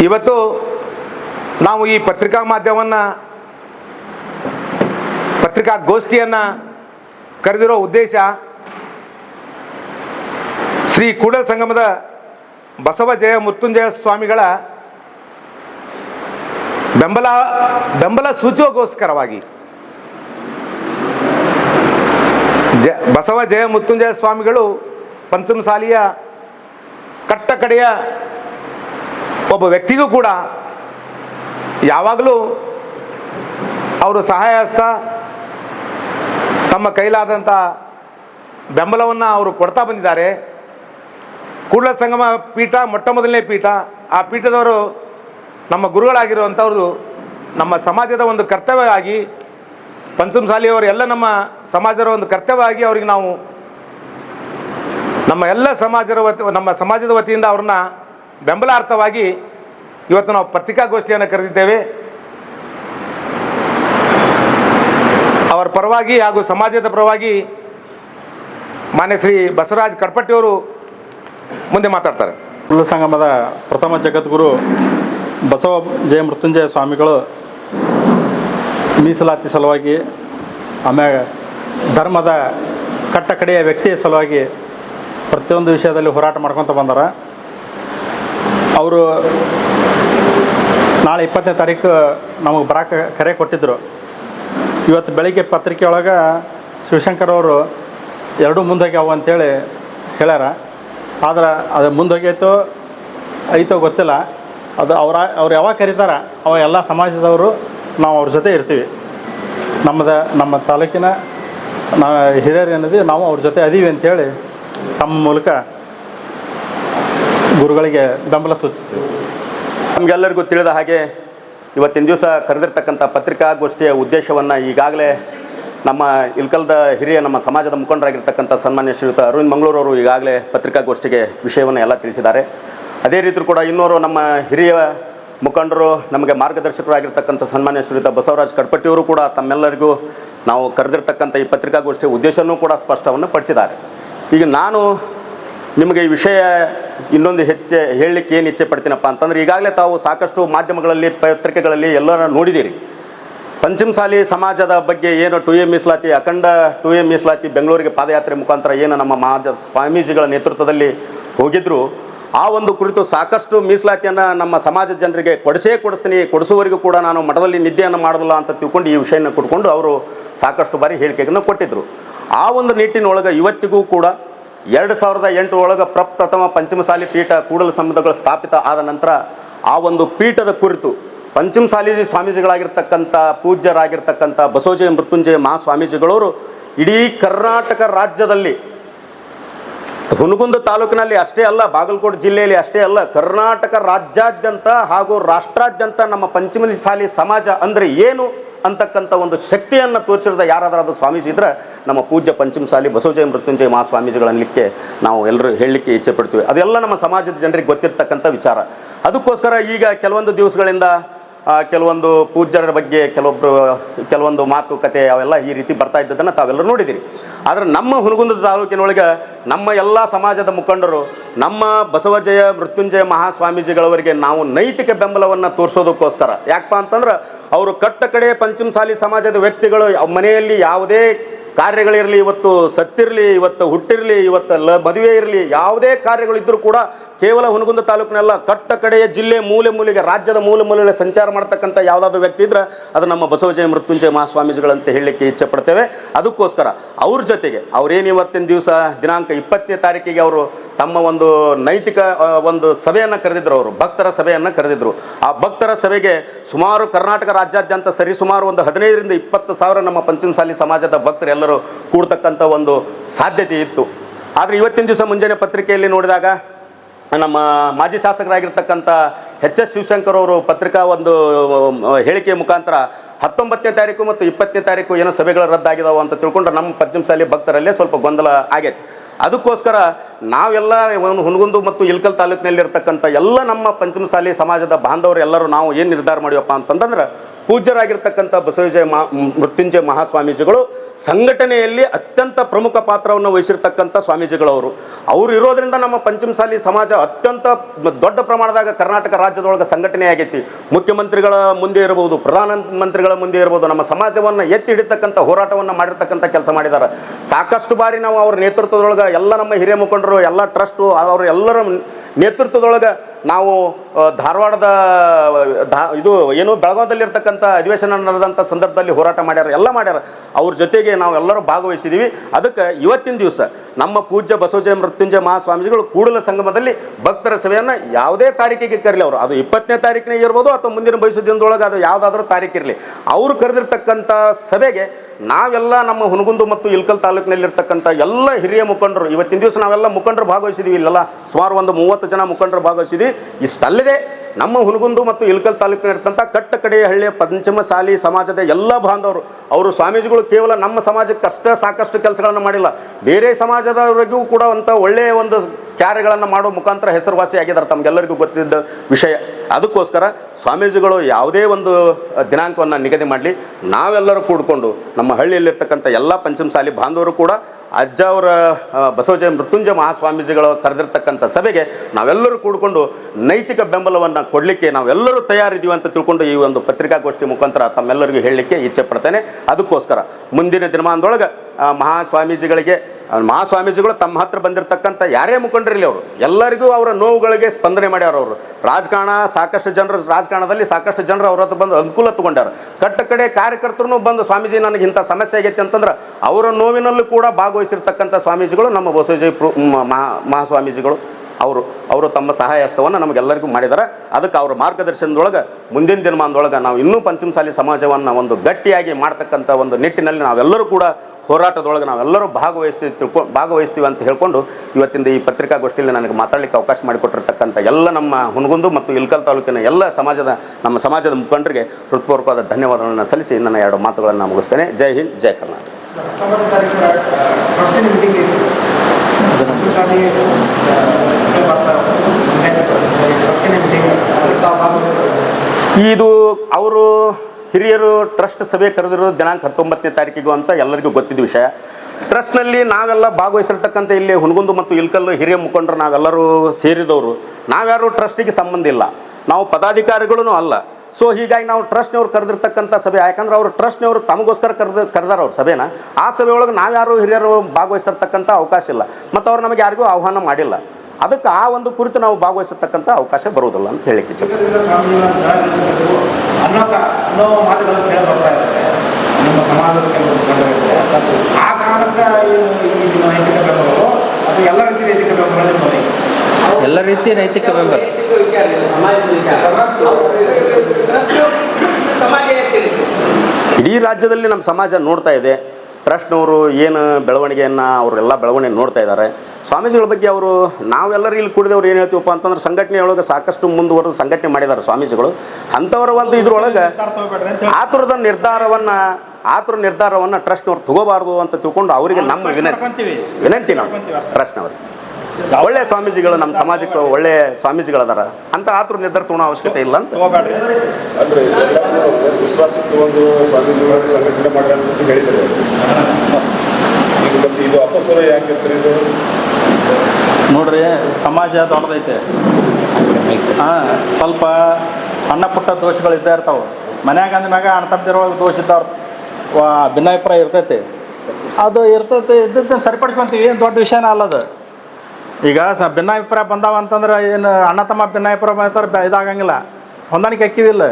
ಇವತ್ತು ನಾವು ಈ ಪತ್ರಿಕಾ ಮಾಧ್ಯಮವನ್ನು ಪತ್ರಿಕಾಗೋಷ್ಠಿಯನ್ನು ಕರೆದಿರೋ ಉದ್ದೇಶ ಶ್ರೀ ಕೂಡಲ ಸಂಗಮದ ಬಸವ ಜಯ ಮೃತ್ಯುಂಜಯ ಸ್ವಾಮಿಗಳ ಬೆಂಬಲ ಬೆಂಬಲ ಸೂಚುವಗೋಸ್ಕರವಾಗಿ ಜ, ಬಸವ ಜಯ ಮೃತ್ಯುಂಜಯ ಸ್ವಾಮಿಗಳು ಪಂಚಮಸಾಲಿಯ ಕಟ್ಟ ಕಡೆಯ ಒಬ್ಬ ವ್ಯಕ್ತಿಗೂ ಕೂಡ ಯಾವಾಗಲೂ ಅವರು ಸಹಾಯ ಹಸ್ತ ತಮ್ಮ ಕೈಲಾದಂಥ ಬೆಂಬಲವನ್ನು ಅವರು ಕೊಡ್ತಾ ಬಂದಿದ್ದಾರೆ. ಕೂಡಲ ಸಂಗಮ ಪೀಠ ಮೊಟ್ಟ ಮೊದಲನೇ ಪೀಠ, ಆ ಪೀಠದವರು ನಮ್ಮ ಗುರುಗಳಾಗಿರುವಂಥವ್ರು ನಮ್ಮ ಸಮಾಜದ ಒಂದು ಕರ್ತವ್ಯವಾಗಿ ಪಂಚಮಸಾಲಿಯವರು ಎಲ್ಲ ನಮ್ಮ ಸಮಾಜದ ಒಂದು ಕರ್ತವ್ಯವಾಗಿ ಅವ್ರಿಗೆ ನಾವು ನಮ್ಮ ಎಲ್ಲ ಸಮಾಜದ ನಮ್ಮ ಸಮಾಜದ ವತಿಯಿಂದ ಅವ್ರನ್ನ ಬೆಂಬಲಾರ್ಥವಾಗಿ ಇವತ್ತು ನಾವು ಪತ್ರಿಕಾಗೋಷ್ಠಿಯನ್ನು ಕರೆದಿದ್ದೇವೆ. ಅವರ ಪರವಾಗಿ ಹಾಗೂ ಸಮಾಜದ ಪರವಾಗಿ ಮಾನ್ಯ ಶ್ರೀ ಬಸವರಾಜ್ ಕಡ್ಪಟ್ಟಿಯವರು ಮುಂದೆ ಮಾತಾಡ್ತಾರೆ. ಕುಲ್ಲ ಸಂಗಮದ ಪ್ರಥಮ ಜಗದ್ಗುರು ಬಸವ ಜಯ ಮೃತ್ಯುಂಜಯ ಸ್ವಾಮಿಗಳು ಮೀಸಲಾತಿ ಸಲುವಾಗಿ ಆಮ್ಯಾಗ ಧರ್ಮದ ಕಟ್ಟಕಡೆಯ ವ್ಯಕ್ತಿಯ ಸಲುವಾಗಿ ಪ್ರತಿಯೊಂದು ವಿಷಯದಲ್ಲಿ ಹೋರಾಟ ಮಾಡ್ಕೊತ ಬಂದಾರ. ಅವರು ನಾಳೆ ಇಪ್ಪತ್ತನೇ ತಾರೀಕು ನಮಗೆ ಬರಾಕ ಕರೆ ಕೊಟ್ಟಿದ್ದರು ಇವತ್ತು ಬೆಳಿಗ್ಗೆ ಪತ್ರಿಕೆ ಒಳಗೆ ಶಿವಶಂಕರ್ ಅವರು ಎರಡೂ ಮುಂದೋಗ್ಯಾವ ಅಂತೇಳಿ ಹೇಳ್ಯಾರ. ಆದ್ರೆ ಅದು ಮುಂದೋಗೈತೋ ಐತೋ ಗೊತ್ತಿಲ್ಲ. ಅದು ಅವ್ರ, ಅವ್ರು ಯಾವಾಗ ಕರೀತಾರ, ಅವ ಎಲ್ಲ ಸಮಾಜದವರು ನಾವು ಅವ್ರ ಜೊತೆ ಇರ್ತೀವಿ. ನಮ್ಮದ ನಮ್ಮ ತಾಲೂಕಿನ ನಾ ಹಿರಿಯರು ಏನಿದೆ, ನಾವು ಅವ್ರ ಜೊತೆ ಅದೀವಿ ಅಂತೇಳಿ ತಮ್ಮ ಮೂಲಕ ಗುರುಗಳಿಗೆ ಬೆಂಬಲ ಸೂಚಿಸ್ತೀವಿ. ನಮಗೆಲ್ಲರಿಗೂ ತಿಳಿದ ಹಾಗೆ ಇವತ್ತಿನ ದಿವಸ ಕರೆದಿರ್ತಕ್ಕಂಥ ಪತ್ರಿಕಾಗೋಷ್ಠಿಯ ಉದ್ದೇಶವನ್ನು ಈಗಾಗಲೇ ನಮ್ಮ ಇಲ್ಕಲ್ದ ಹಿರಿಯ ನಮ್ಮ ಸಮಾಜದ ಮುಖಂಡರಾಗಿರ್ತಕ್ಕಂಥ ಸನ್ಮಾನ್ಯ ಶ್ರೀಯುತ ಅರವಿಂದ್ ಮಂಗಳೂರವರು ಈಗಾಗಲೇ ಪತ್ರಿಕಾಗೋಷ್ಠಿಗೆ ವಿಷಯವನ್ನು ಎಲ್ಲ ತಿಳಿಸಿದ್ದಾರೆ. ಅದೇ ರೀತಿ ಕೂಡ ಇನ್ನೋರು ನಮ್ಮ ಹಿರಿಯ ಮುಖಂಡರು, ನಮಗೆ ಮಾರ್ಗದರ್ಶಕರಾಗಿರ್ತಕ್ಕಂಥ ಸನ್ಮಾನ್ಯ ಶ್ರೀಯುತ ಬಸವರಾಜ್ ಕಡ್ಪಟ್ಟಿಯವರು ಕೂಡ ತಮ್ಮೆಲ್ಲರಿಗೂ ನಾವು ಕರೆದಿರ್ತಕ್ಕಂಥ ಈ ಪತ್ರಿಕಾಗೋಷ್ಠಿಯ ಉದ್ದೇಶವೂ ಕೂಡ ಸ್ಪಷ್ಟವನ್ನು ಪಡಿಸಿದ್ದಾರೆ. ಈಗ ನಾನು ನಿಮಗೆ ಈ ವಿಷಯ ಇನ್ನೊಂದು ಹೆಚ್ಚೆ ಹೇಳಲಿಕ್ಕೆ ಏನು ಇಚ್ಛೆ ಪಡ್ತೀನಪ್ಪ ಅಂತಂದ್ರೆ ಈಗಾಗಲೇ ತಾವು ಸಾಕಷ್ಟು ಮಾಧ್ಯಮಗಳಲ್ಲಿ, ಪತ್ರಿಕೆಗಳಲ್ಲಿ ಎಲ್ಲರ ನೋಡಿದ್ದೀರಿ ಪಂಚಮಸಾಲಿ ಸಮಾಜದ ಬಗ್ಗೆ ಏನು ಟು ಎ ಮೀಸಲಾತಿ, ಅಖಂಡ ಟು ಎ ಮೀಸಲಾತಿ ಬೆಂಗಳೂರಿಗೆ ಪಾದಯಾತ್ರೆ ಮುಖಾಂತರ ಏನು ನಮ್ಮ ಮಹಾಜ ಸ್ವಾಮೀಜಿಗಳ ನೇತೃತ್ವದಲ್ಲಿ ಹೋಗಿದ್ರು, ಆ ಒಂದು ಕುರಿತು ಸಾಕಷ್ಟು ಮೀಸಲಾತಿಯನ್ನು ನಮ್ಮ ಸಮಾಜದ ಜನರಿಗೆ ಕೊಡಿಸೇ ಕೊಡಿಸ್ತೀನಿ, ಕೊಡಿಸುವವರೆಗೂ ಕೂಡ ನಾನು ಮಠದಲ್ಲಿ ನಿದ್ದೆಯನ್ನು ಮಾಡೋದಿಲ್ಲ ಅಂತ ತಿಳ್ಕೊಂಡು ಈ ವಿಷಯನ ಕೊಟ್ಕೊಂಡು ಅವರು ಸಾಕಷ್ಟು ಬಾರಿ ಹೇಳಿಕೆಯನ್ನು ಕೊಟ್ಟಿದ್ದರು ಆ ಒಂದು ನಿಟ್ಟಿನೊಳಗೆ ಇವತ್ತಿಗೂ ಕೂಡ ಎರಡು ಸಾವಿರದ ಎಂಟು ಒಳಗೆ ಪ್ರಪ್ರಥಮ ಪಂಚಮಸಾಲಿ ಪೀಠ ಕೂಡಲ ಸಂಬಂಧಗಳು ಸ್ಥಾಪಿತ ಆದ ನಂತರ ಆ ಒಂದು ಪೀಠದ ಕುರಿತು ಪಂಚಮಸಾಲಿ ಸ್ವಾಮೀಜಿಗಳಾಗಿರ್ತಕ್ಕಂಥ ಪೂಜ್ಯರಾಗಿರ್ತಕ್ಕಂಥ ಬಸವಜಯ ಮೃತ್ಯುಂಜಯ ಮಹಾಸ್ವಾಮೀಜಿಗಳವರು ಇಡೀ ಕರ್ನಾಟಕ ರಾಜ್ಯದಲ್ಲಿ ಹುನಗುಂದ ತಾಲೂಕಿನಲ್ಲಿ ಅಷ್ಟೇ ಅಲ್ಲ, ಬಾಗಲಕೋಟೆ ಜಿಲ್ಲೆಯಲ್ಲಿ ಅಷ್ಟೇ ಅಲ್ಲ, ಕರ್ನಾಟಕ ರಾಜ್ಯಾದ್ಯಂತ ಹಾಗೂ ರಾಷ್ಟ್ರಾದ್ಯಂತ ನಮ್ಮ ಪಂಚಮಸಾಲಿ ಸಮಾಜ ಅಂದರೆ ಏನು? ಅಂತಕ್ಕಂಥ ಒಂದು ಶಕ್ತಿಯನ್ನು ತೋರಿಸಿದ ಯಾರಾದರೂ ಸ್ವಾಮೀಜಿ ಇದ್ರೆ ನಮ್ಮ ಪೂಜ್ಯ ಪಂಚಮಸಾಲಿ ಬಸವಜಯ ಮೃತ್ಯುಂಜಯ ಮಹಾಸ್ವಾಮೀಜಿಗಳನ್ಲಿಕ್ಕೆ ನಾವು ಎಲ್ಲರೂ ಹೇಳಲಿಕ್ಕೆ ಇಚ್ಛೆ ಪಡ್ತೀವಿ. ಅದೆಲ್ಲ ನಮ್ಮ ಸಮಾಜದ ಜನರಿಗೆ ಗೊತ್ತಿರ್ತಕ್ಕಂಥ ವಿಚಾರ. ಅದಕ್ಕೋಸ್ಕರ ಈಗ ಕೆಲವೊಂದು ದಿವಸಗಳಿಂದ ಕೆಲವೊಂದು ಪೂಜ್ಯರ ಬಗ್ಗೆ ಕೆಲವೊಬ್ಬರು ಕೆಲವೊಂದು ಮಾತುಕತೆ ಅವೆಲ್ಲ ಈ ರೀತಿ ಬರ್ತಾ ಇದ್ದದನ್ನು ತಾವೆಲ್ಲರೂ ನೋಡಿದ್ದೀರಿ ಆದರೆ ನಮ್ಮ ಹುನಗುಂದ ತಾಲೂಕಿನೊಳಗೆ ನಮ್ಮ ಎಲ್ಲ ಸಮಾಜದ ಮುಖಂಡರು, ನಮ್ಮ ಬಸವಜಯ, ಮೃತ್ಯುಂಜಯ ಮಹಾಸ್ವಾಮೀಜಿಗಳವರಿಗೆ ನಾವು ನೈತಿಕ ಬೆಂಬಲವನ್ನು ತೋರಿಸೋದಕ್ಕೋಸ್ಕರ. ಯಾಕಪ್ಪ ಅಂತಂದ್ರೆ, ಅವರು ಕಟ್ಟ ಕಡೆ ಪಂಚಮಸಾಲಿ ಸಮಾಜದ ವ್ಯಕ್ತಿಗಳು ಮನೆಯಲ್ಲಿ ಯಾವುದೇ ಕಾರ್ಯಗಳಿರಲಿ, ಇವತ್ತು ಸತ್ತಿರಲಿ, ಇವತ್ತು ಹುಟ್ಟಿರಲಿ, ಇವತ್ತು ಲ ಮದುವೆ ಇರಲಿ, ಯಾವುದೇ ಕಾರ್ಯಗಳಿದ್ದರೂ ಕೂಡ ಕೇವಲ ಹುನಗುಂದ ತಾಲೂಕಿನೆಲ್ಲ, ಕಟ್ಟ ಕಡೆಯ ಜಿಲ್ಲೆ ಮೂಲೆ ಮೂಲೆಗೆ, ರಾಜ್ಯದ ಮೂಲೆ ಮೂಲೆಗೆ ಸಂಚಾರ ಮಾಡ್ತಕ್ಕಂಥ ಯಾವುದಾದ್ರು ವ್ಯಕ್ತಿ ಇದ್ರೆ ಅದು ನಮ್ಮ ಬಸವಜಯ ಮೃತ್ಯುಂಜಯ ಮಹಾಸ್ವಾಮೀಜಿಗಳಂತ ಹೇಳಲಿಕ್ಕೆ ಇಚ್ಛೆ ಪಡ್ತೇವೆ. ಅದಕ್ಕೋಸ್ಕರ ಅವ್ರ ಜೊತೆಗೆ, ಅವ್ರೇನು ಇವತ್ತಿನ ದಿವಸ, ದಿನಾಂಕ ಇಪ್ಪತ್ತನೇ ತಾರೀಕಿಗೆ ಅವರು ತಮ್ಮ ಒಂದು ನೈತಿಕ ಒಂದು ಸಭೆಯನ್ನು ಕರೆದಿದ್ರು ಅವರು, ಭಕ್ತರ ಸಭೆಯನ್ನು ಕರೆದಿದ್ರು. ಆ ಭಕ್ತರ ಸಭೆಗೆ ಸುಮಾರು ಕರ್ನಾಟಕ ರಾಜ್ಯಾದ್ಯಂತ ಸರಿ ಸುಮಾರು ಒಂದು ಹದಿನೈದರಿಂದ ಇಪ್ಪತ್ತು ಸಾವಿರ ನಮ್ಮ ಪಂಚಮಸಾಲಿ ಸಮಾಜದ ಭಕ್ತರು ಎಲ್ಲರೂ ಕೂಡ್ತಕ್ಕಂಥ ಒಂದು ಸಾಧ್ಯತೆ ಇತ್ತು. ಆದರೆ ಇವತ್ತಿನ ದಿವಸ ಮುಂಜಾನೆ ಪತ್ರಿಕೆಯಲ್ಲಿ ನೋಡಿದಾಗ ನಮ್ಮ ಮಾಜಿ ಶಾಸಕರಾಗಿರ್ತಕ್ಕಂಥ ಎಚ್ ಎಸ್ ಶಿವಶಂಕರ್ ಅವರು ಪತ್ರಿಕಾ ಒಂದು ಹೇಳಿಕೆ ಮುಖಾಂತರ ಹತ್ತೊಂಬತ್ತನೇ ತಾರೀಕು ಮತ್ತು ಇಪ್ಪತ್ತನೇ ತಾರೀಕು ಏನೋ ಸಭೆಗಳು ರದ್ದಾಗಿದಾವೆ ಅಂತ ತಿಳ್ಕೊಂಡು ನಮ್ಮ ಪಂಚಮಸಾಲಿ ಭಕ್ತರಲ್ಲೇ ಸ್ವಲ್ಪ ಗೊಂದಲ ಆಗೈತೆ. ಅದಕ್ಕೋಸ್ಕರ ನಾವೆಲ್ಲ ಹುನಗುಂದು ಮತ್ತು ಇಲ್ಕಲ್ ತಾಲೂಕಿನಲ್ಲಿರ್ತಕ್ಕಂಥ ಎಲ್ಲ ನಮ್ಮ ಪಂಚಮಸಾಲಿ ಸಮಾಜದ ಬಾಂಧವರು ಎಲ್ಲರೂ ನಾವು ಏನು ನಿರ್ಧಾರ ಮಾಡಿವಪ್ಪ ಅಂತಂದ್ರೆ ಪೂಜ್ಯರಾಗಿರ್ತಕ್ಕಂಥ ಬಸವಜಯ ಮಹಾ ಮೃತ್ಯುಂಜಯ ಮಹಾಸ್ವಾಮೀಜಿಗಳು ಸಂಘಟನೆಯಲ್ಲಿ ಅತ್ಯಂತ ಪ್ರಮುಖ ಪಾತ್ರವನ್ನು ವಹಿಸಿರ್ತಕ್ಕಂಥ ಸ್ವಾಮೀಜಿಗಳವರು ಅವರು. ಇರೋದ್ರಿಂದ ನಮ್ಮ ಪಂಚಮಸಾಲಿ ಸಮಾಜ ಅತ್ಯಂತ ದೊಡ್ಡ ಪ್ರಮಾಣದಾಗ ಕರ್ನಾಟಕ ರಾಜ್ಯದೊಳಗೆ ಸಂಘಟನೆ ಆಗೈತಿ ಮುಖ್ಯಮಂತ್ರಿಗಳ ಮುಂದೆ ಇರಬಹುದು ಪ್ರಧಾನ ಮಂತ್ರಿಗಳ ಮುಂದೆ ಇರಬಹುದು ನಮ್ಮ ಸಮಾಜವನ್ನು ಎತ್ತಿ ಹಿಡಿತಕ್ಕಂಥ ಹೋರಾಟವನ್ನು ಮಾಡಿರ್ತಕ್ಕಂಥ ಕೆಲಸ ಮಾಡಿದ್ದಾರೆ ಸಾಕಷ್ಟು ಬಾರಿ ನಾವು ಅವ್ರ ನೇತೃತ್ವದೊಳಗೆ ಎಲ್ಲ ನಮ್ಮ ಹಿರಿಯ ಮುಖಂಡರು, ಎಲ್ಲ ಟ್ರಸ್ಟು, ಅವರು ಎಲ್ಲರ ನೇತೃತ್ವದೊಳಗೆ ನಾವು ಧಾರವಾಡದ ಇದು, ಏನು ಬೆಳಗಾವದಲ್ಲಿರ್ತಕ್ಕಂಥ ಅಧಿವೇಶನ ನಡೆದಂಥ ಸಂದರ್ಭದಲ್ಲಿ ಹೋರಾಟ ಮಾಡ್ಯಾರ, ಎಲ್ಲ ಮಾಡ್ಯಾರ. ಅವ್ರ ಜೊತೆಗೆ ನಾವು ಎಲ್ಲರೂ ಭಾಗವಹಿಸಿದ್ದೀವಿ ಅದಕ್ಕೆ ಇವತ್ತಿನ ದಿವಸ ನಮ್ಮ ಪೂಜ್ಯ ಬಸವಜಯ ಮೃತ್ಯುಂಜಯ ಮಹಾಸ್ವಾಮೀಜಿಗಳು ಕೂಡಲ ಸಂಗಮದಲ್ಲಿ ಭಕ್ತರ ಸಭೆಯನ್ನು ಯಾವುದೇ ತಾರೀಕಿಗೆ ಕರಲಿ ಅವರು. ಅದು ಇಪ್ಪತ್ತನೇ ತಾರೀಕಿನೇ ಇರ್ಬೋದು ಅಥವಾ ಮುಂದಿನ ಬಯಸು ದಿನದೊಳಗೆ ಅದು ಯಾವುದಾದ್ರೂ ತಾರೀಕಿರಲಿ ಅವರು ಕರೆದಿರ್ತಕ್ಕಂಥ ಸಭೆಗೆ ನಾವೆಲ್ಲ ನಮ್ಮ ಹುನಗುಂದು ಮತ್ತು ಇಲ್ಕಲ್ ತಾಲೂಕಿನಲ್ಲಿರ್ತಕ್ಕಂಥ ಎಲ್ಲ ಹಿರಿಯ ಮುಖಂಡರು, ಇವತ್ತಿನ ದಿವಸ ನಾವೆಲ್ಲ ಮುಖಂಡರು ಭಾಗವಹಿಸಿದ್ದೀವಿ ಇಲ್ಲೆಲ್ಲ. ಸುಮಾರು ಒಂದು ಮೂವತ್ತು ಜನ ಮುಖಂಡರು ಭಾಗವಹಿಸಿದ್ವಿ. ಇಷ್ಟಲ್ಲದೆ. ನಮ್ಮ ಹುನಗುಂದು ಮತ್ತು ಇಲ್ಕಲ್ ತಾಲೂಕಿನಲ್ಲಿರ್ತಂಥ ಕಟ್ಟ ಕಡೆಯ ಹಳ್ಳಿಯ ಪಂಚಮ ಪಂಚಮಸಾಲಿ ಸಮಾಜದ ಎಲ್ಲ ಬಾಂಧವರು, ಅವರು ಸ್ವಾಮೀಜಿಗಳು ಕೇವಲ ನಮ್ಮ ಸಮಾಜಕ್ಕೆ ಅಷ್ಟೇ ಸಾಕಷ್ಟು ಕೆಲಸಗಳನ್ನು ಮಾಡಿಲ್ಲ. ಬೇರೆ ಸಮಾಜದವರಿಗೂ ಕೂಡ ಅಂಥ ಒಳ್ಳೆಯ ಒಂದು ಕಾರ್ಯಗಳನ್ನು ಮಾಡೋ ಮುಖಾಂತರ ಹೆಸರುವಾಸಿ ಆಗಿದ್ದಾರೆ ತಮಗೆಲ್ಲರಿಗೂ ಗೊತ್ತಿದ್ದ ವಿಷಯ. ಅದಕ್ಕೋಸ್ಕರ ಸ್ವಾಮೀಜಿಗಳು ಯಾವುದೇ ಒಂದು ದಿನಾಂಕವನ್ನು ನಿಗದಿ ಮಾಡಲಿ. ನಾವೆಲ್ಲರೂ ಕೂಡಿಕೊಂಡು ನಮ್ಮ ಹಳ್ಳಿಯಲ್ಲಿರ್ತಕ್ಕಂಥ ಎಲ್ಲ ಪಂಚಮಸಾಲಿ ಬಾಂಧವರು ಕೂಡ ಅಜ್ಜ ಅವರ ಬಸವಜಯ ಮೃತ್ಯುಂಜಯ ಮಹಾಸ್ವಾಮೀಜಿಗಳು ಕರೆದಿರ್ತಕ್ಕಂಥ ಸಭೆಗೆ ನಾವೆಲ್ಲರೂ ಕೂಡಿಕೊಂಡು ನೈತಿಕ ಬೆಂಬಲವನ್ನು ಕೊಡಲಿಕ್ಕೆ ನಾವೆಲ್ಲರೂ ತಯಾರಿದ್ದೀವಿ ಅಂತ ತಿಳ್ಕೊಂಡು ಈ ಒಂದು ಪತ್ರಿಕಾಗೋಷ್ಠಿ ಮುಖಾಂತರ ತಮ್ಮೆಲ್ಲರಿಗೂ ಹೇಳಲಿಕ್ಕೆ ಇಚ್ಛೆ ಪಡ್ತೇನೆ. ಅದಕ್ಕೋಸ್ಕರ ಮುಂದಿನ ದಿನಮಾನದೊಳಗೆ ಮಹಾಸ್ವಾಮೀಜಿಗಳಿಗೆ ಮಹಾಸ್ವಾಮೀಜಿಗಳು ತಮ್ಮ ಹತ್ರ ಬಂದಿರತಕ್ಕಂಥ ಯಾರೇ ಮುಖಂಡರಿರಲಿ ಅವರು, ಎಲ್ಲರಿಗೂ ಅವರ ನೋವುಗಳಿಗೆ ಸ್ಪಂದನೆ ಮಾಡ್ಯಾರ ಅವರು. ರಾಜಕಾರಣ, ಸಾಕಷ್ಟು ಜನರು, ರಾಜಕಾರಣದಲ್ಲಿ ಸಾಕಷ್ಟು ಜನರು ಅವ್ರ ಹತ್ರ ಬಂದು ಅನುಕೂಲ ತಗೊಂಡಾರ ಕಟ್ಟ ಕಡೆ ಕಾರ್ಯಕರ್ತರು ಬಂದು ಸ್ವಾಮೀಜಿ ನನಗೆ ಇಂಥ ಸಮಸ್ಯೆ ಆಗೈತೆ ಅಂತಂದ್ರೆ ಅವರ ನೋವಿನಲ್ಲೂ ಕೂಡ ಭಾಗವಹಿಸಿರ್ತಕ್ಕಂಥ ಸ್ವಾಮೀಜಿಗಳು, ನಮ್ಮ ಬಸವಜಯ ಪ್ರ ಮಹಾ, ಮಹಾಸ್ವಾಮೀಜಿಗಳು, ಅವರು ಅವರು ತಮ್ಮ ಸಹಾಯ ಹಸ್ತವನ್ನು ನಮಗೆಲ್ಲರಿಗೂ ಮಾಡಿದ್ದಾರೆ. ಅದಕ್ಕೆ ಅವರ ಮಾರ್ಗದರ್ಶನದೊಳಗೆ ಮುಂದಿನ ದಿನಮಾನದೊಳಗೆ ನಾವು ಇನ್ನೂ ಪಂಚಮಸಾಲಿ ಸಮಾಜವನ್ನು ಒಂದು ಗಟ್ಟಿಯಾಗಿ ಮಾಡ್ತಕ್ಕಂಥ ಒಂದು ನಿಟ್ಟಿನಲ್ಲಿ ನಾವೆಲ್ಲರೂ ಕೂಡ ಹೋರಾಟದೊಳಗೆ ನಾವೆಲ್ಲರೂ ಭಾಗವಹಿಸಿ ತಿಳ್ಕೊ, ಭಾಗವಹಿಸ್ತೀವಿ ಅಂತ ಹೇಳ್ಕೊಂಡು ಇವತ್ತಿಂದ ಈ ಪತ್ರಿಕಾಗೋಷ್ಠಿಯಲ್ಲಿ ನನಗೆ ಮಾತಾಡಲಿಕ್ಕೆ ಅವಕಾಶ ಮಾಡಿಕೊಟ್ಟಿರ್ತಕ್ಕಂಥ ಎಲ್ಲ ನಮ್ಮ ಹುನಗುಂದು ಮತ್ತು ಇಲ್ಕಲ್ ತಾಲೂಕಿನ ಎಲ್ಲ ಸಮಾಜದ, ನಮ್ಮ ಸಮಾಜದ ಮುಖಂಡರಿಗೆ ಹೃತ್ಪೂರ್ವಕವಾದ ಧನ್ಯವಾದಗಳನ್ನು ಸಲ್ಲಿಸಿ ನನ್ನ ಎರಡು ಮಾತುಗಳನ್ನು ಮುಗಿಸ್ತೇನೆ. ಜೈ ಹಿಂದ್, ಜೈ ಕರ್ನಾಟಕ. First meeting. ಇದು ಅವರು ಹಿರಿಯರು ಟ್ರಸ್ಟ್ ಸಭೆ ಕರೆದಿರೋ ದಿನಾಂಕ ಹತ್ತೊಂಬತ್ತನೇ ತಾರೀಕಿಗೂ ಅಂತ ಎಲ್ಲರಿಗೂ ಗೊತ್ತಿದ್ದ ವಿಷಯ. ಟ್ರಸ್ಟ್ನಲ್ಲಿ ನಾವೆಲ್ಲ ಭಾಗವಹಿಸಿರ್ತಕ್ಕಂಥ ಇಲ್ಲಿ ಹುನಗುಂದು ಮತ್ತು ಇಲ್ಕಲ್ಲು ಹಿರಿಯ ಮುಖಂಡರು ನಾವೆಲ್ಲರೂ ಸೇರಿದವರು. ನಾವ್ಯಾರು ಟ್ರಸ್ಟಿಗೆ ಸಂಬಂಧ ಇಲ್ಲ. ನಾವು ಪದಾಧಿಕಾರಿಗಳೂ ಅಲ್ಲ. ಸೊ ಹೀಗಾಗಿ ನಾವು ಟ್ರಸ್ಟ್ನವ್ರು ಕರೆದಿರ್ತಕ್ಕಂಥ ಸಭೆ ಯಾಕಂದ್ರೆ ಅವರು ಟ್ರಸ್ಟ್ನವರು ತಮಗೋಸ್ಕರ ಕರೆದ ಕರೆದಾರ ಅವ್ರ ಸಭೆನ. ಆ ಸಭೆ ಒಳಗೆ ನಾವ್ಯಾರು ಹಿರಿಯರು ಭಾಗವಹಿಸಿರ್ತಕ್ಕಂಥ ಅವಕಾಶ ಇಲ್ಲ ಮತ್ತು ಅವ್ರು ನಮಗೆ ಯಾರಿಗೂ ಆಹ್ವಾನ ಮಾಡಿಲ್ಲ. ಅದಕ್ಕೆ ಆ ಒಂದು ಕುರಿತು ನಾವು ಭಾಗವಹಿಸತಕ್ಕಂಥ ಅವಕಾಶ ಬರುವುದಿಲ್ಲ ಅಂತ ಹೇಳಿಕ್ಕೆ ಇಚ್ಛೆ. ಇದರಿಂದ ಸ್ವಾಮಿಗಳ ದಳಗಳು ಅನ್ನೋ ಕ- ಅನ್ನೋ ಮಾತುಗಳನ್ನು ಕೇಳಿ ಇದ್ದಾರೆ ನಮ್ಮ ಸಮಾಜದ ಕೆಲವು ಆ ಕಾರಣಕ್ಕೆ ಈ ಈ ನೈತಿಕ ಬೆಂಬಲವು ಅದು ಎಲ್ಲ ರೀತಿ ನೈತಿಕ ಬೆಂಬಲ. ಇಡೀ ರಾಜ್ಯದಲ್ಲಿ ನಮ್ಮ ಸಮಾಜ ನೋಡ್ತಾ ಇದೆ. ಟ್ರಸ್ಟ್ನವರು ಏನು ಬೆಳವಣಿಗೆಯನ್ನು ಅವರೆಲ್ಲ ಬೆಳವಣಿಗೆ ನೋಡ್ತಾ ಇದ್ದಾರೆ ಸ್ವಾಮೀಜಿಗಳ ಬಗ್ಗೆ ಅವರು ನಾವೆಲ್ಲರೂ ಇಲ್ಲಿ ಕುಡಿದವ್ರು ಏನು ಹೇಳ್ತೀವಪ್ಪ ಅಂತಂದ್ರೆ ಸಂಘಟನೆಯೊಳಗೆ ಸಾಕಷ್ಟು ಮುಂದುವರೆದು ಸಂಘಟನೆ ಮಾಡಿದ್ದಾರೆ ಸ್ವಾಮೀಜಿಗಳು. ಅಂಥವರ ಒಂದು ಇದ್ರೊಳಗೆ ಆತುರದ ನಿರ್ಧಾರವನ್ನು, ಆತುರ ನಿರ್ಧಾರವನ್ನು ಟ್ರಸ್ಟ್ನವ್ರು ತಗೋಬಾರ್ದು ಅಂತ ತಿಳ್ಕೊಂಡು ಅವರಿಗೆ ನಮ್ಮ ವಿನಂತಿ. ವಿನಂತಿ ನಾವು. ಟ್ರಸ್ಟ್ನವ್ರಿಗೆ ಒಳ್ಳೆ ಸ್ವಾಮೀಜಿಗಳು ನಮ್ಮ ಸಮಾಜಕ್ಕೆ ಒಳ್ಳೆ ಸ್ವಾಮೀಜಿಗಳದಾರ. ಅಂತ ಆತರ ನಿರ್ಧಾರ ತಗೊಳ್ಳೋ ಅವಶ್ಯಕತೆ ಇಲ್ಲ ಅಂತ. ನೋಡ್ರಿ ಸಮಾಜ ದೊಡ್ಡದೈತೆ. ಹಾಂ ಸ್ವಲ್ಪ ಸಣ್ಣ ಪುಟ್ಟ ದೋಷಗಳು ಇದ್ದೇ ಇರ್ತಾವೆ. ಮನ್ಯಾಗ ಅಂದಮ್ಯಾಗ ಅಣ್ತಮ್ಮದಿರುವಾಗ ದೋಷ ಇದ್ದಾವ ಭಿನ್ನಾಭಿಪ್ರಾಯ ಇರ್ತೈತಿ. ಅದು ಇರ್ತೈತಿ ಇದ್ದಂತ ಸರಿಪಡಿಸ್ಕೊಂತೀವಿ. ಏನು ದೊಡ್ಡ ವಿಷಯನ ಅಲ್ಲ ಅದು ಈಗ ಸ ಭಿನ್ನಾಭಿಪ್ರಾಯ ಬಂದಾವ ಅಂತಂದ್ರೆ ಏನು ಅಣ್ಣ ತಮ್ಮ ಭಿನ್ನಾಭಿಪ್ರಾಯ ಬಂದ್ರೆ ಇದಾಗಂಗಿಲ್ಲ. ಹೊಂದಾಣಿಕೆ ಅಕ್ಕಿವಿಲ್ಲ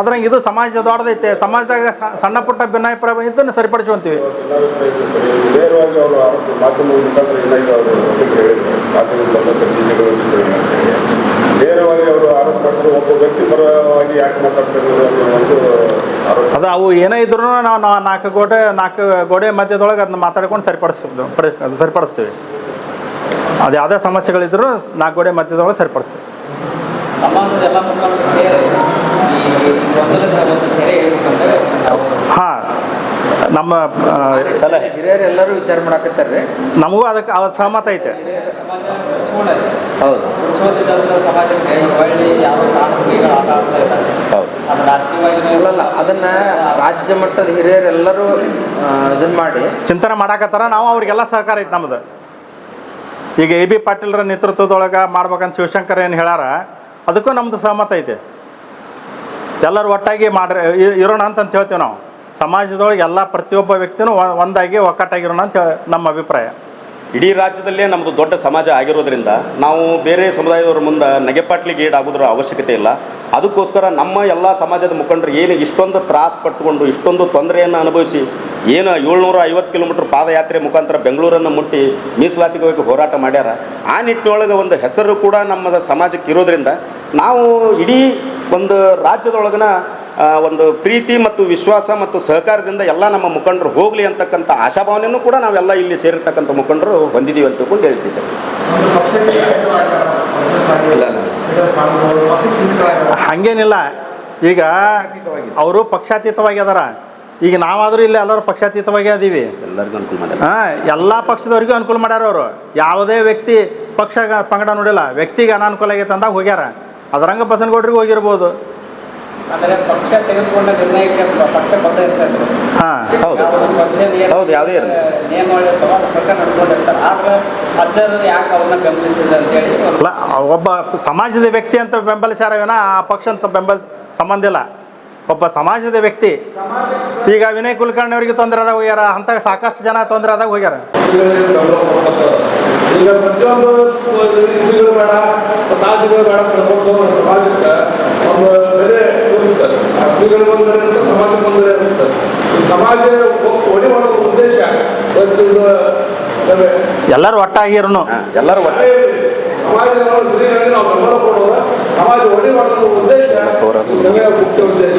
ಅದ್ರಂಗೆ ಇದು ಸಮಾಜ ದೊಡ್ಡದೈತೆ. ಸಮಾಜದಾಗ ಸಣ್ಣ ಪುಟ್ಟ ಭಿನ್ನಾಭಿಪ್ರಾಯ ಬಂದಿದ್ದನ್ನು ಸರಿಪಡಿಸ್ಕೊಂತೀವಿ ಅದು ಅವು ಏನೇ ಇದ್ರೂ ನಾವು ನಾಲ್ಕು ಗೋಡೆ ನಾಲ್ಕು ಗೋಡೆ ಮಧ್ಯದೊಳಗೆ ಅದನ್ನ ಮಾತಾಡ್ಕೊಂಡು ಅದು ಸರಿಪಡಿಸ್ತೀವಿ. ಅದು ಯಾವುದೇ ಸಮಸ್ಯೆಗಳಿದ್ರು ನಾಲ್ಕು ಗೋಡೆ ಮಧ್ಯದೊಳಗೆ ಸರಿಪಡಿಸ್ತೀವಿ. ಹಾಂ ನಮ್ಮ ಎಲ್ಲರೂ ವಿಚಾರ ಮಾಡಕತ್ತಾರ್ರಿ? ನಮಗೂ ಅದಕ್ಕೆ ಅವತ್ತು ಸಹಮತ ಐತೆ. ಹೌದು. ಅದು ಅಲ್ಲಲ್ಲ ಅದನ್ನ ರಾಜ್ಯ ಮಟ್ಟದ ಹಿರಿಯರೆಲ್ಲರೂ ಇದನ್ನ ಮಾಡಿ ಚಿಂತನೆ ಮಾಡಾಕತ್ತಾರ ನಾವು ಅವ್ರಿಗೆಲ್ಲ ಸಹಕಾರ ಐತೆ ನಮ್ದು. ಈಗ ಎ ಬಿ ಪಾಟೀಲ್ರ ನೇತೃತ್ವದೊಳಗೆ ಮಾಡ್ಬೇಕಂತ ಶಿವಶಂಕರ್ ಏನು ಹೇಳಾರ ಅದಕ್ಕೂ ನಮ್ಮದು ಸಹಮತ ಐತೆ. ಎಲ್ಲರೂ ಒಟ್ಟಾಗಿ ಮಾಡ್ರಿ ಇರೋಣ ಅಂತ ಅಂತ ಹೇಳ್ತೀವಿ ನಾವು. ಸಮಾಜದೊಳಗೆ ಎಲ್ಲ ಪ್ರತಿಯೊಬ್ಬ ವ್ಯಕ್ತಿನೂ ಒಂದಾಗಿ ಒಕ್ಕಟ್ಟಾಗಿರೋಣ ಅಂತ ನಮ್ಮ ಅಭಿಪ್ರಾಯ. ಇಡೀ ರಾಜ್ಯದಲ್ಲೇ ನಮ್ಮದು ದೊಡ್ಡ ಸಮಾಜ ಆಗಿರೋದ್ರಿಂದ ನಾವು ಬೇರೆ ಸಮುದಾಯದವರ ಮುಂದೆ ನಗೆಪಾಟ್ಲಿಗೆ ಈಡಾಗೋದ್ರ ಅವಶ್ಯಕತೆ ಇಲ್ಲ. ಅದಕ್ಕೋಸ್ಕರ ನಮ್ಮ ಎಲ್ಲ ಸಮಾಜದ ಮುಖಂಡರು ಏನು ಇಷ್ಟೊಂದು ತ್ರಾಸ ಪಟ್ಟುಕೊಂಡು ಇಷ್ಟೊಂದು ತೊಂದರೆಯನ್ನು ಅನುಭವಿಸಿ, ಏನು ಏಳ್ನೂರ ಐವತ್ತು ಕಿಲೋಮೀಟ್ರ್ ಪಾದಯಾತ್ರೆ ಮುಖಾಂತರ ಬೆಂಗಳೂರನ್ನು ಮುಟ್ಟಿ ಮೀಸಲಾತಿಗೆ ಹೋಗಿ ಹೋರಾಟ ಮಾಡ್ಯಾರ. ಆ ನಿಟ್ಟಿನೊಳಗೆ ಒಂದು ಹೆಸರು ಕೂಡ ನಮ್ಮ ಸಮಾಜಕ್ಕೆ ಇರೋದ್ರಿಂದ ನಾವು ಇಡೀ ಒಂದು ರಾಜ್ಯದೊಳಗನ ಒಂದು ಪ್ರೀತಿ ಮತ್ತು ವಿಶ್ವಾಸ ಮತ್ತು ಸಹಕಾರದಿಂದ ಎಲ್ಲ ನಮ್ಮ ಮುಖಂಡರು ಹೋಗಲಿ ಅಂತಕ್ಕಂಥ ಆಶಾಭಾವನೆಯೂ ಕೂಡ ನಾವೆಲ್ಲ ಇಲ್ಲಿ ಸೇರಿರ್ತಕ್ಕಂಥ ಮುಖಂಡರು ಹೊಂದಿದ್ದೀವಿ ಅಂತ ತಿಳ್ಕೊಂಡು ಹೇಳ್ತೀವಿ ಸರ್. ಹಾಗೇನಿಲ್ಲ. ಈಗ ಅವರು ಪಕ್ಷಾತೀತವಾಗಿ ಅದಾರ. ಈಗ ನಾವಾದರೂ ಇಲ್ಲಿ ಎಲ್ಲರೂ ಪಕ್ಷಾತೀತವಾಗಿ ಅದೀವಿ. ಎಲ್ಲರಿಗೂ ಅನುಕೂಲ ಹಾಂ ಎಲ್ಲ ಪಕ್ಷದವ್ರಿಗೂ ಅನುಕೂಲ ಮಾಡ್ಯಾರ ಅವರು. ಯಾವುದೇ ವ್ಯಕ್ತಿ ಪಕ್ಷ ಪಂಗಡ ನೋಡಿಲ್ಲ ವ್ಯಕ್ತಿಗೆ ಅನಾನುಕೂಲ ಆಗೈತೆ ಅಂದಾಗ ಹೋಗ್ಯಾರ. ಅದರಂಗ ಬಸನಗೌಡ್ರಿಗೆ ಹೋಗಿರ್ಬೋದು. ಹಾಂ ಹೌದು. ಹೌದು, ಯಾವುದೇ ಇರ್ಲಿ. ಅಲ್ಲ ಒಬ್ಬ ಸಮಾಜದ ವ್ಯಕ್ತಿ ಅಂತ ಬೆಂಬಲಿಸ್ಯಾರವೇನ ಆ ಪಕ್ಷ ಅಂತ ಬೆಂಬಲ ಸಂಬಂಧ ಇಲ್ಲ. ಒಬ್ಬ ಸಮಾಜದ ವ್ಯಕ್ತಿ. ಈಗ ವಿನಯ್ ಕುಲಕರ್ಣಿ ಅವರಿಗೆ ತೊಂದರೆ ಆದಾಗ ಹೋಗ್ಯಾರ ಅಂತ ಸಾಕಷ್ಟು ಜನ ತೊಂದರೆ ಆದಾಗ ಹೋಗ್ಯಾರ. ಈಗ ಪ್ರತಿಯೊಂದು ಬೇಡ ಬೇಡ ಸಮಾಜಕ್ಕೆ ಒಂದು ಬೆಲೆ ಶ್ರೀಗಳು ಬಂದರೆ ಅಂತ ಸಮಾಜ ಬಂದರೆ ಅಂತ. ಸಮಾಜ ಒಡೆ ಮಾಡೋ ಉದ್ದೇಶ ಎಲ್ಲರೂ ಒಟ್ಟಾಗಿರೋನು. ಎಲ್ಲರೂ ಒಟ್ಟೆ ಸಮಾಜ ನಾವು ಬೆಂಬಲ ಕೊಡುವ ಸಮಾಜ ಒಡೆ ಮಾಡೋ ಉದ್ದೇಶ ಮುಖ್ಯ ಉದ್ದೇಶ.